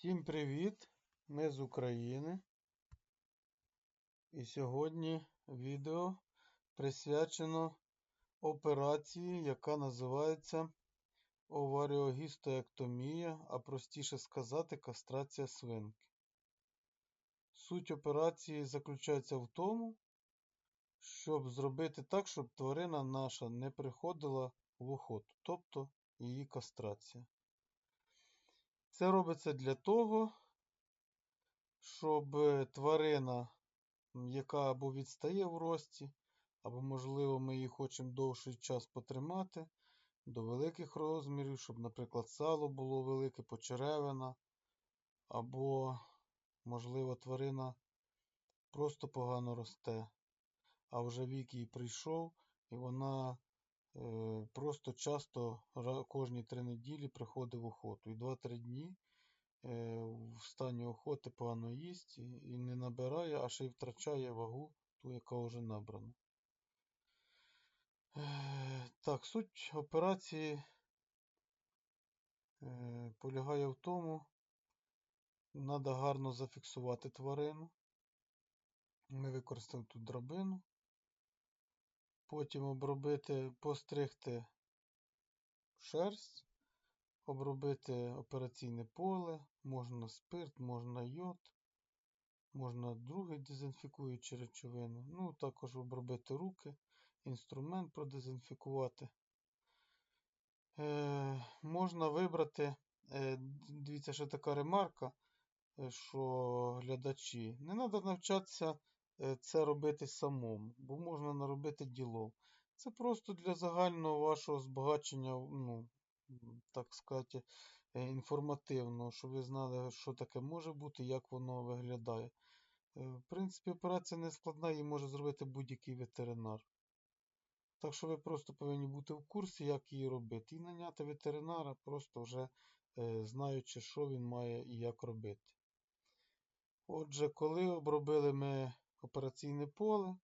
Всім привіт! Ми з України. І сьогодні відео присвячено операції, яка називається оваріогістоектомія, а простіше сказати, кастрація свинки. Суть операції заключається в тому, щоб зробити так, щоб тварина наша не приходила в охоту, тобто її кастрація. Це робиться для того, щоб тварина, яка або відстає в рості, або, можливо, ми її хочемо довший час потримати до великих розмірів, щоб, наприклад, сало було велике, почеревина, або, можливо, тварина просто погано росте, а вже вік їй прийшов, і вона просто часто кожні три неділі приходить в охоту. І 2-3 дні е, в стані охоти погано їсть і не набирає, а ще й втрачає вагу, ту, яка вже набрана. Е, так, суть операції е, полягає в тому, треба гарно зафіксувати тварину. Ми використаємо тут драбину. Потім обробити, постригти шерсть, обробити операційне поле, можна спирт, можна йод, можна другий дезінфікуючі речовини. Ну, також обробити руки, інструмент продезінфікувати. Е, Можна вибрати, е, дивіться, ще така ремарка, е, що глядачі, не треба навчатися це робити самому, бо можна наробити діло. Це просто для загального вашого збагачення, ну, так сказати, е, інформативного, щоб ви знали, що таке може бути, як воно виглядає. Е, в принципі, операція не складна, її може зробити будь-який ветеринар. Так що ви просто повинні бути в курсі, як її робити. І наняти ветеринара, просто вже знаючи, що він має і як робити. Отже, коли обробили ми операційне поле.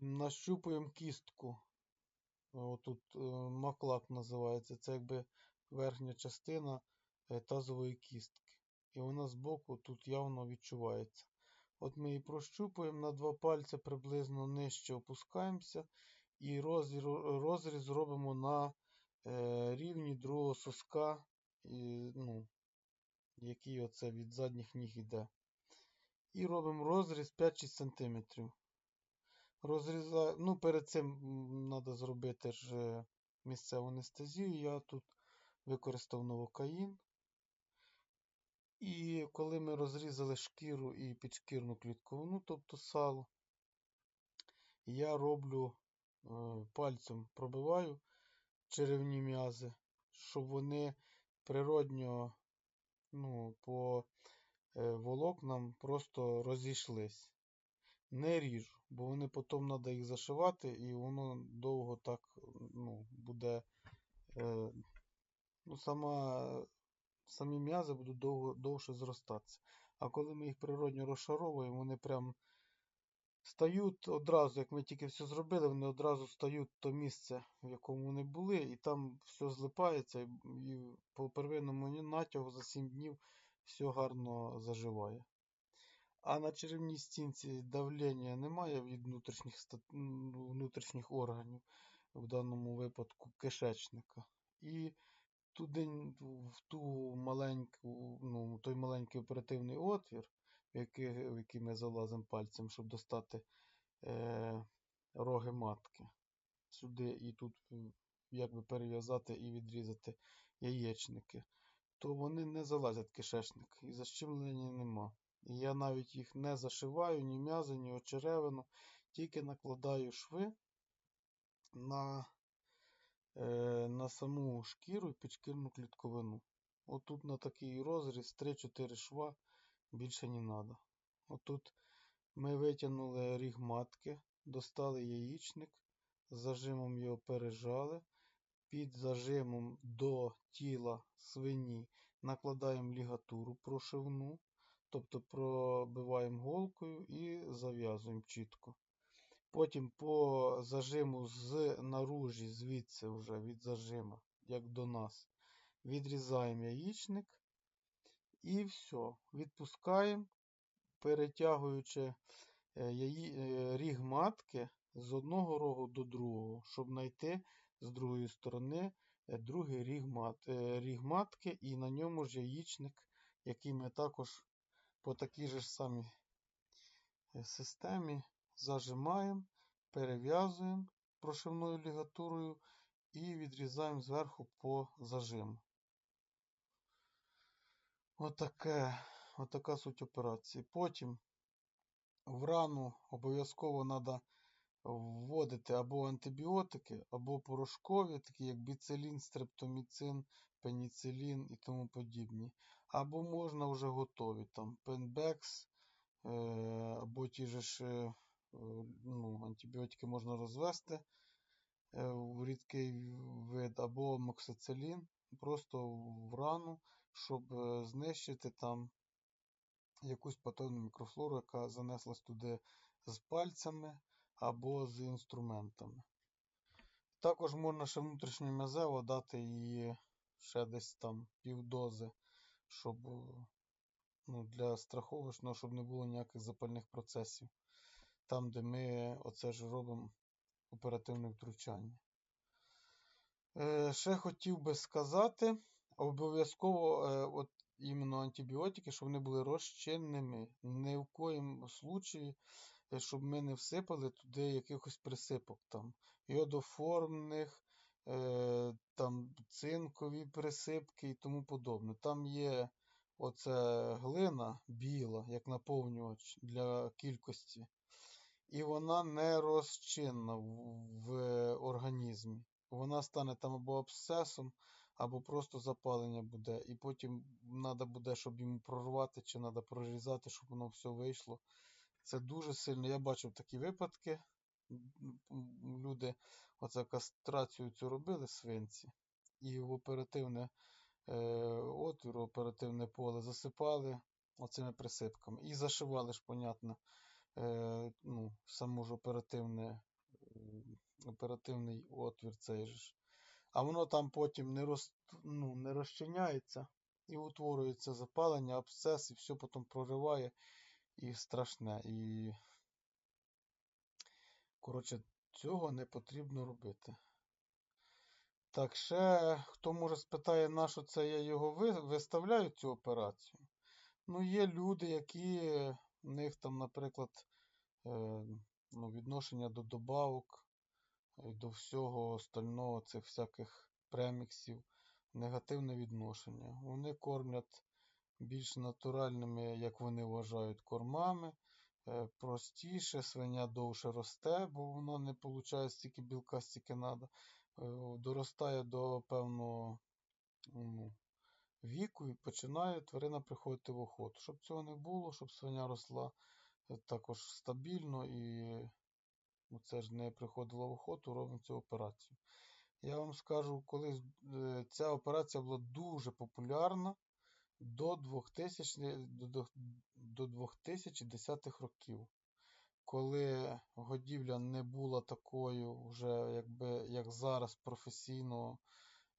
Нащупуємо кістку. Отут е, маклак називається. Це якби верхня частина е, тазової кістки. І вона збоку тут явно відчувається. От ми її прощупуємо на два пальці приблизно нижче опускаємося. І розріз, робимо на е, рівні другого соска, ну, який оце від задніх ніг йде. І робимо розріз 5-6 см. Розрізаю, ну, перед цим треба зробити ж е, місцеву анестезію. Я тут використав новокаїн. І коли ми розрізали шкіру і підшкірну клітковину, тобто сало, я роблю е, пальцем пробиваю черевні м'язи, щоб вони природньо ну, по волокнам просто розійшлись. Не ріжу, бо вони потім треба їх зашивати, і воно довго так ну, буде. Е, ну, сама, Самі м'язи будуть довго, довше зростатися. А коли ми їх природньо розшаровуємо, вони прям стають одразу, як ми тільки все зробили, вони одразу стають то місце, в якому вони були, і там все злипається, і по первинному натягу за 7 днів все гарно заживає. А на черевній стінці давлення немає від внутрішніх внутрішніх органів, в даному випадку кишечника. І туди в ту маленьку, ну, той маленький оперативний отвір, в який, в який ми залазимо пальцем, щоб достати е, роги матки. Сюди і тут якби перев'язати і відрізати яєчники то вони не залазять в кишечник і защемлення нема. І я навіть їх не зашиваю, ні м'язи, ні очеревину, тільки накладаю шви на е, на саму шкіру і підшкірну клітковину. Отут на такий розріз 3-4 шва більше не треба. Отут ми витягнули ріг матки, достали яєчник, зажимом його пережали під зажимом до тіла свині накладаємо лігатуру прошивну, тобто пробиваємо голкою і зав'язуємо чітко. Потім по зажиму з наружі, звідси вже від зажима, як до нас, відрізаємо яєчник І все. Відпускаємо, перетягуючи е, е, ріг матки з одного рогу до другого, щоб знайти з другої сторони е, другий ріг, мат, е, ріг матки, і на ньому ж яєчник, який ми також по такій же самій е, системі зажимаємо, перев'язуємо прошивною лігатурою і відрізаємо зверху по зажиму. Отаке, отака суть операції. Потім в рану обов'язково треба вводити або антибіотики, або порошкові, такі як біцилін, стрептоміцин, пеніцилін і тому подібні. Або можна вже готові, там пенбекс, е, або ті ж е, ну, антибіотики можна розвести е, в рідкий вид, або моксицилін, просто в рану, щоб знищити там якусь патогенну мікрофлору, яка занеслась туди з пальцями або з інструментами. Також можна ще внутрішню мезево дати її ще десь там півдози, щоб ну, для страховочного, щоб не було ніяких запальних процесів. Там, де ми оце ж робимо оперативне втручання. Е, ще хотів би сказати, обов'язково е, от іменно антибіотики, щоб вони були розчинними. Ні в коїм случаї, е, щоб ми не всипали туди якихось присипок там, йодоформних, е, там цинкові присипки і тому подобне. Там є оце глина біла, як наповнювач для кількості. І вона не розчинна в, в організмі. Вона стане там або абсцесом, або просто запалення буде. І потім треба буде, щоб йому прорвати, чи треба прорізати, щоб воно все вийшло. Це дуже сильно. Я бачив такі випадки. Люди оце кастрацію цю робили свинці. І в оперативне е, отвір, оперативне поле засипали оцими присипками. І зашивали ж, понятно, е, ну, саму ж оперативне, оперативний отвір цей же. А воно там потім не роз, ну, не розчиняється і утворюється запалення, абсцес, і все потім прориває і страшне. І, коротше, цього не потрібно робити. Так, ще хто може спитає, на що це я його виставляю, цю операцію. Ну, є люди, які в них там, наприклад, е, ну, відношення до добавок, і до всього остального цих всяких преміксів, негативне відношення. Вони кормлять більш натуральними, як вони вважають, кормами. Е, простіше, свиня довше росте, бо воно не получає стільки білка, стільки треба. Доростає до певного ну, віку і починає тварина приходити в охоту. Щоб цього не було, щоб свиня росла е, також стабільно і це ж не приходило в охоту, робимо цю операцію. Я вам скажу, коли е, ця операція була дуже популярна до 2000 до, до 2010-х років, коли годівля не була такою, вже якби як зараз професійно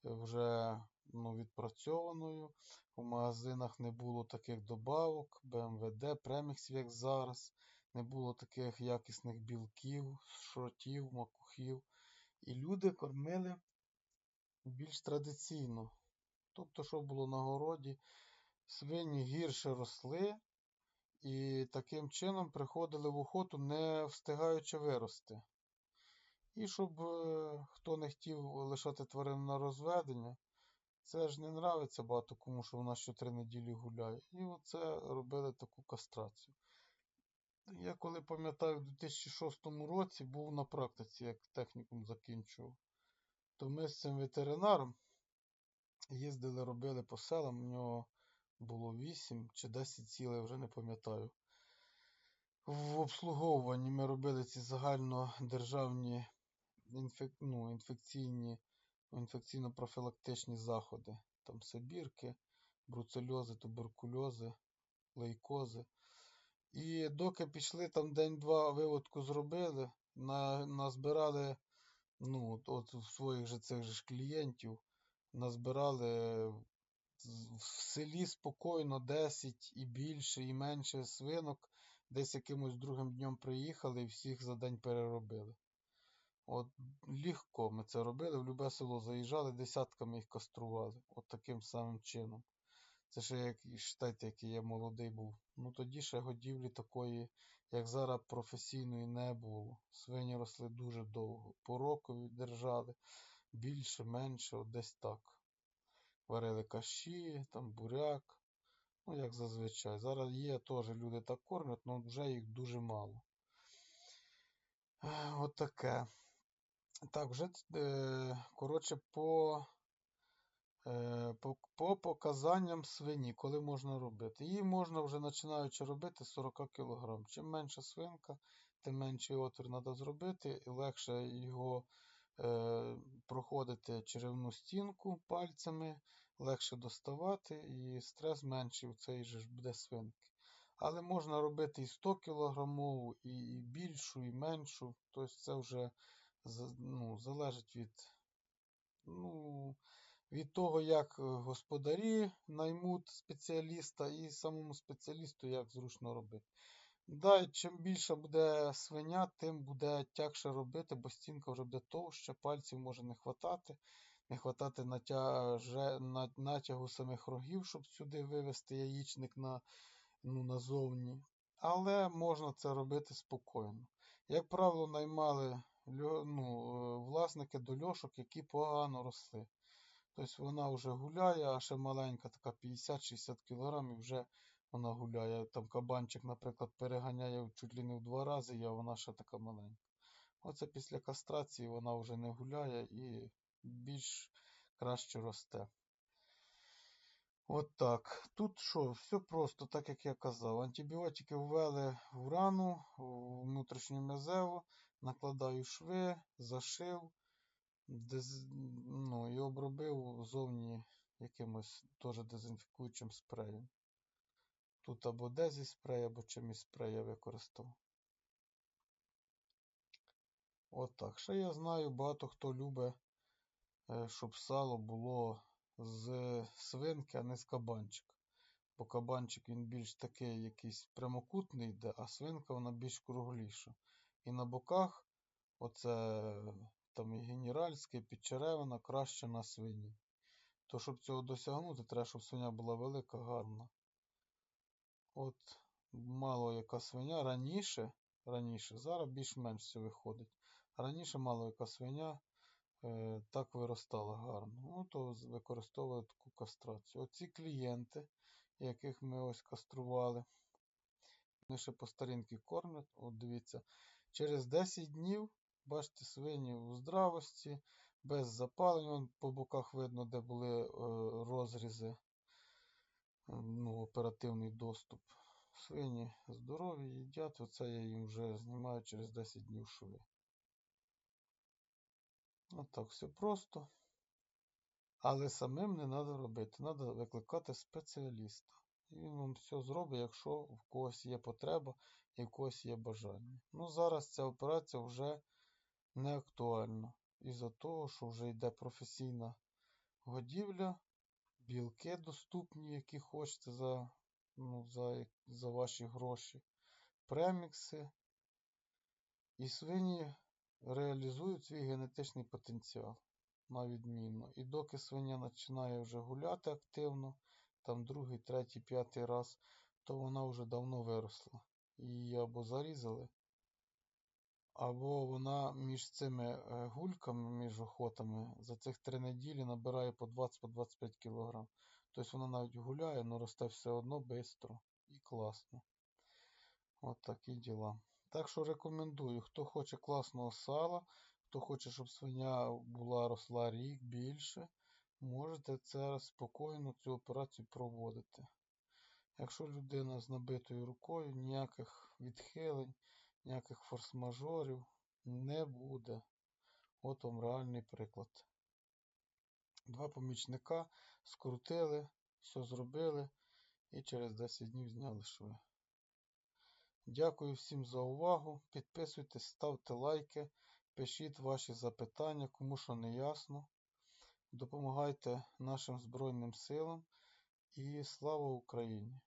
е, вже ну, відпрацьованою. У магазинах не було таких добавок, БМВД, преміксів, як зараз. Не було таких якісних білків, шротів, макухів. І люди кормили більш традиційно. Тобто, що було на городі, свині гірше росли, і таким чином приходили в охоту, не встигаючи вирости. І щоб е, хто не хотів лишати тварину на розведення, це ж не нравиться багато кому, що вона щотри неділі гуляє. І оце робили таку кастрацію. Я коли пам'ятаю, в 2006 році був на практиці, як технікум закінчував, то ми з цим ветеринаром їздили, робили по селам, у нього було 8 чи 10 цілей, вже не пам'ятаю. В обслуговуванні ми робили ці загальнодержавні інфек... ну, інфекційні, інфекційно-профілактичні заходи. Там Сибірки, бруцельози, туберкульози, лейкози. І доки пішли там день-два виводку зробили, на, назбирали ну, от, от своїх же цих же клієнтів, назбирали в селі спокійно 10 і більше, і менше свинок десь якимось другим днем приїхали і всіх за день переробили. От легко ми це робили, в любе село заїжджали, десятками їх кастрували. От таким самим чином. Це ще як і який я молодий був. Ну тоді ще годівлі такої, як зараз, професійної не було. Свині росли дуже довго. По року держали більше, менше, от десь так. Варили каші, там буряк. Ну, як зазвичай. Зараз є теж люди так кормять, але вже їх дуже мало. От таке. Так, вже е, коротше, по, е, по, по показанням свині, коли можна робити. Її можна вже починаючи робити 40 кг. Чим менша свинка, тим менший отвір треба зробити, і легше його проходити черевну стінку пальцями, легше доставати, і стрес менший у цей же ж буде свинки. Але можна робити і 100 кг, і, і більшу, і меншу. Тобто це вже ну, залежить від, ну, від того, як е, господарі наймуть спеціаліста і самому спеціалісту як зручно робити. Да, чим більше буде свиня, тим буде тягше робити, бо стінка вже буде товща, пальців може не хватати, не хватати натяже, на- натягу самих рогів, щоб сюди вивести яєчник на, ну, назовні. Але можна це робити спокійно. Як правило, наймали ну, е, власники до льошок, які погано росли. Тобто вона вже гуляє, а ще маленька, така 50-60 кг, вже вона гуляє. Там кабанчик, наприклад, переганяє чуть ли не в два рази, а вона ще така маленька. Оце після кастрації вона вже не гуляє і більш краще росте. От так. Тут що, все просто, так як я казав. Антибіотики ввели в рану, в внутрішню мезеву, накладаю шви, зашив, дез... ну, і обробив зовні якимось теж дезінфікуючим спреєм. Тут або дезі спрей, або чимось спрей я використав. От. Ще я знаю, багато хто любить, е, щоб сало було з свинки, а не з кабанчика. Бо кабанчик він більш такий якийсь прямокутний йде, а свинка вона більш кругліша. І на боках оце там і генеральське, і підчеревина краще на свині. То щоб цього досягнути, треба, щоб свиня була велика, гарна. От мало яка свиня раніше, раніше, зараз більш-менш все виходить. Раніше мало яка свиня е, так виростала гарно. Ну, то використовували таку кастрацію. Оці клієнти, яких ми ось кастрували, вони ще по старінки кормлять. От дивіться, через 10 днів, бачите, свині у здравості, без запалень. По боках видно, де були е, розрізи, ну, оперативний доступ. Свині здорові, їдять, оце я їм вже знімаю через 10 днів шви. Отак, все просто. Але самим не треба робити. Треба викликати спеціаліста. І він вам все зробить, якщо в когось є потреба і в когось є бажання. Ну, зараз ця операція вже не актуальна. Із-за того, що вже йде професійна годівля, білки доступні, які хочете за, ну, за, за ваші гроші, премікси. І свині реалізують свій генетичний потенціал на відмінно. І доки свиня починає вже гуляти активно, там другий, третій, п'ятий раз, то вона вже давно виросла. Її або зарізали, або вона між цими е, гульками, між охотами, за цих три неділі набирає по 20-25 кг. Тобто вона навіть гуляє, але росте все одно швидко і класно. От такі діла. Так що рекомендую, хто хоче класного сала, хто хоче, щоб свиня була росла рік більше, можете це спокійно цю операцію проводити. Якщо людина з набитою рукою, ніяких відхилень, ніяких форс-мажорів не буде. От вам реальний приклад. Два помічника скрутили, все зробили і через 10 днів зняли шви. Дякую всім за увагу. Підписуйтесь, ставте лайки, пишіть ваші запитання, кому що не ясно. Допомагайте нашим Збройним силам. і слава Україні!